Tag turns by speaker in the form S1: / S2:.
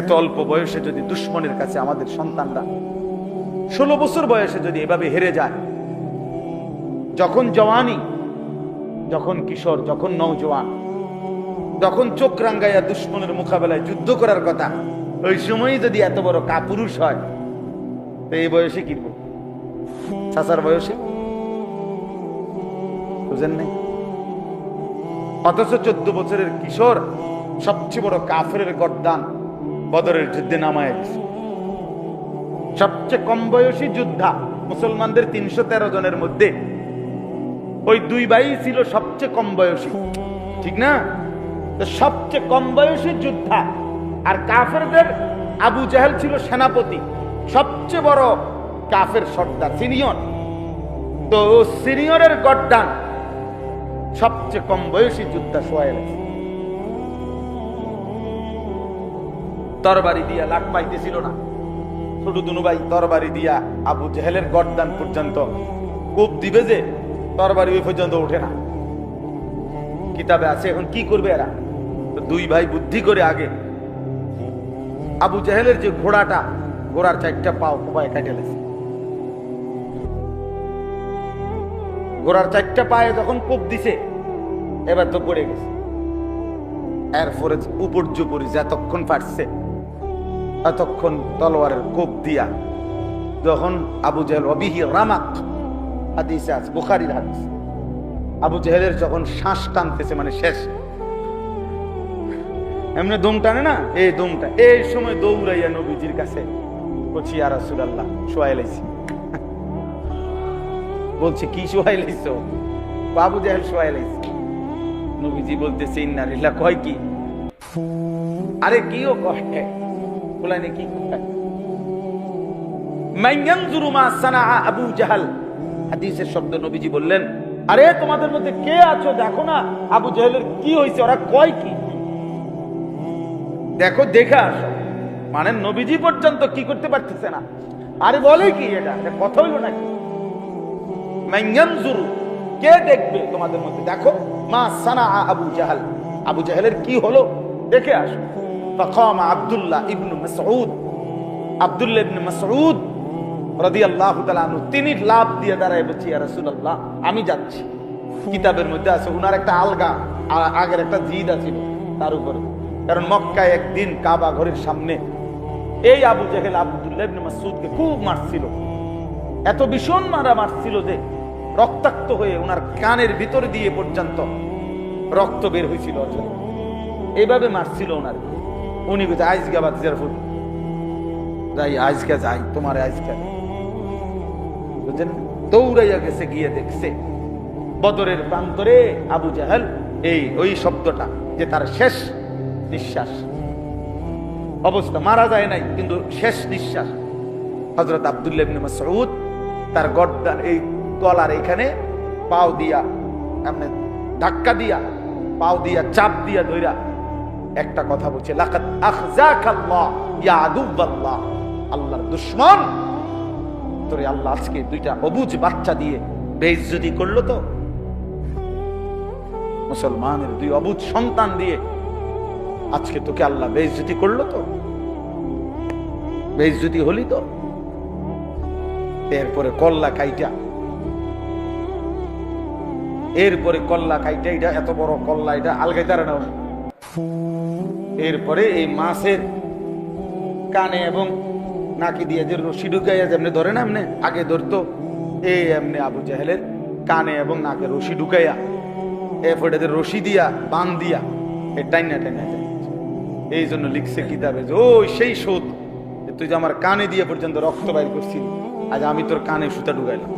S1: এত অল্প বয়সে যদি দুশ্মনের কাছে আমাদের সন্তানরা ষোলো বছর বয়সে যদি এভাবে হেরে যায়, যখন জওয়ানি, যখন কিশোর, যখন নৌজওয়ান যখন চোখ রাঙ্গাইয়া দুশ্মনের মোকাবেলায় যুদ্ধ করার কথা, ওই সময়ই যদি এত বড় কাপুরুষ হয়, তো এই বয়সে কি? চাচার বয়সে বুঝেন নাই অথচ চোদ্দ বছরের কিশোর সবচেয়ে বড় কাফের গরদান বদরের যুদ্ধে নামায়। দিছে সবচেয়ে কম বয়সী যোদ্ধা মুসলমানদের তিনশো তেরো জনের মধ্যে ওই দুই ভাই ছিল সবচেয়ে কম বয়সী। ঠিক না? সবচেয়ে কম বয়সী যোদ্ধা আর কাফেরদের আবু জাহেল ছিল সেনাপতি। সবচেয়ে বড় কাফের সর্দার, সিনিয়র। তো সিনিয়রের গড্ডান সবচেয়ে কম বয়সী যোদ্ধা সোয়াইল আছে। তরবারি দিয়া লাখ পাইতেছিল না। ছোট দুনু ভাই তরবারি দিয়া আবু জেহেলের গড্ডান পর্যন্ত কূপ দিবে যে তরবারি ওই পর্যন্ত ওঠে না। কিতাবে আছে, এখন কি করবে এরা? দুই ভাই বুদ্ধি করে আগে আবু জেহেলের যে ঘোড়াটা, ঘোড়ার চারটা পাও কোপায় কাটে লেছে। ঘোড়ার চারটা পায়ে যখন কোপ দিছে, এবার তো পড়ে গেছে। এরপরে উপর্যুপরি যতক্ষণ পারছে ততক্ষণ তলোয়ারের কোপ দিয়া যখন আবু জেহেল অবিহি রামাক হাদিসে আছে, বুখারির হাদিস। আবু জেহেলের যখন শ্বাস টানতেছে মানে শেষ। এমনি দম টানে না? এই দমটা। এই সময় দৌড়াইয়া নবীজির কাছে বলছি আর রাসূলুল্লাহ, শোয়াই লাইছি। বলছে, কি শোয়াই লাইছো? বাবু জেহেল শোয়াই লাইছি। নবীজি বলতেছে ইন্নারিল্লাহ কয় কি? আরে কিও কহে নবীজি কে মানে নবীজি পর্যন্ত কি করতে পারতেছে না। আরে, বলে কি এটা? কথা হইল নাকি? মাইয়ানজুরু কে দেখবে তোমাদের মধ্যে? দেখো, মা সানা আবু জাহাল। আবু জাহেলের কি হলো? দেখে আসো। ফাকামা আব্দুল্লাহ ইবনু মাসউদ আব্দুল্লাহ ইবনে মাসউদ রাদিয়াল্লাহু তাআলা আনহু, তিনি লাভ দিয়ে দাঁড়ায় বলছি, ইয়া রাসূলুল্লাহ, আমি যাচ্ছি। কিতাবের মধ্যে আছে, উনার একটা আলগা আগের একটা জিদ আছিল তার উপরে। কারণ মক্কায় একদিন কাবা ঘরের সামনে এই আবু জেহেল আব্দুল্লাহ ইবনে মাসউদকে খুব মারছিল। এত ভীষণ মারা মারছিল যে রক্তাক্ত হয়ে ওনার কানের ভিতর দিয়ে পর্যন্ত রক্ত বের হয়েছিল এইভাবে মারছিল ওনার উনি বলছে আইসগা বাদ ফুল। যাই আজকে যাই, তোমার আজকে বুঝলেন দৌড়াইয়া গেছে, গিয়ে দেখছে, বদরের প্রান্তরে আবু জাহেল, এই, ওই শব্দটা যে তার শেষ নিঃশ্বাস। অবস্থা মারা যায় নাই, কিন্তু শেষ নিঃশ্বাস। হজরত আবদুল্লাহ মাসউদ তার গর্দান এই গলার এখানে পাও দিয়া, এমনি ধাক্কা দিয়া, পাও দিয়া, চাপ দিয়া ধইরা একটা কথা বলছে আল্লাহর দুশমন। তোরে আল্লাহ আজকে দুইটা অবুজ বাচ্চা দিয়ে বেইজ্জতি করল তো। মুসলমানের দুই অবুজ সন্তান দিয়ে আজকে তোকে আল্লাহ বেইজ্জতি করল তো। বেইজ্জতি হলি তো। এরপরে কল্লা কাইটা। এরপরে কল্লা কাইটা, এটা এত বড় কল্লা, এটা আলগাইতারে না। এরপরে এই মাছের কানে এবং নাকি দিয়ে যে রশি ঢুকাইয়া যেমনি ধরে না এমনি, আগে ধরতো এই এমনি আবু জাহেলের কানে এবং নাকে রশি ঢুকাইয়া এরপরে রশি দিয়া, বান দিয়া, এ টাইনা টাইনা। এই জন্য লিখছে কিতাবে যে, ওই সেই যে তুই যে আমার কানে দিয়ে পর্যন্ত রক্ত বাইর করছিলি, আজ আমি তোর কানে সুতা ঢুকাইলাম